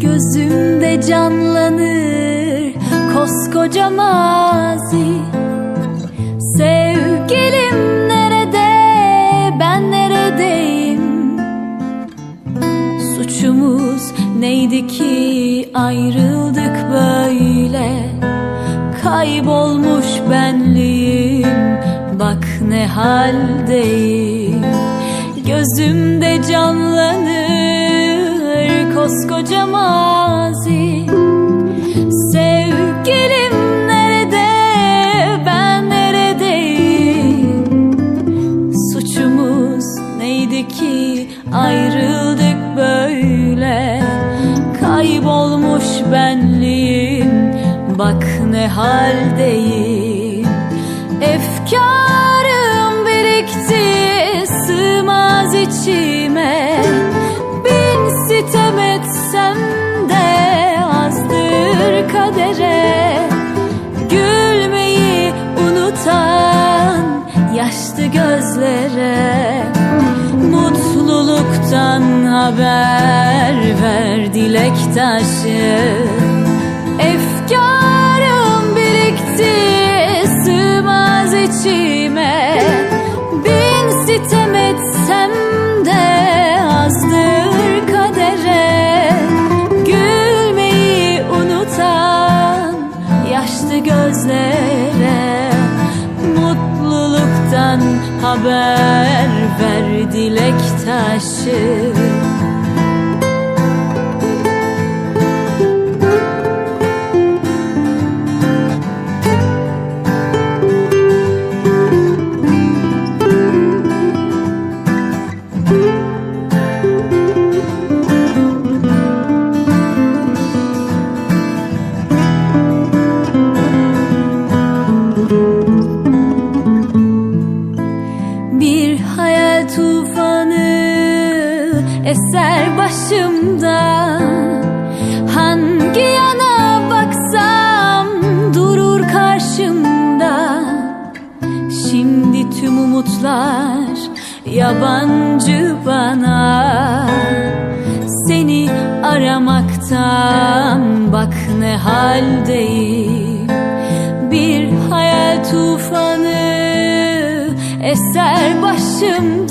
Gözümde canlanır koskoca mazi. Sevgilim nerede? Ben neredeyim? Suçumuz neydi ki ayrıldık böyle? Kaybolmuş benliğim bak ne haldeyim. Gözümde canlanır koskoca ayrıldık böyle. Kaybolmuş benliğim bak ne haldeyim. Efkarım birikti sığmaz içime. Bin sitem etsem de azdır kadere. Gülmeyi unutan yaşlı gözlere Mutluluktan haber ver dilek taşı Efkarım birikti sığmaz içime. Bin sitem etsem de azdır kadere. Gülmeyi unutan yaşlı Mutluluktan haber ver dilek taşı hayal tufanı eser başımda. Hangi yana baksam durur karşımda. Şimdi tüm umutlar yabancı bana. Seni aramaktan bak ne haldeyim. Bir hayal tufanı eser başımda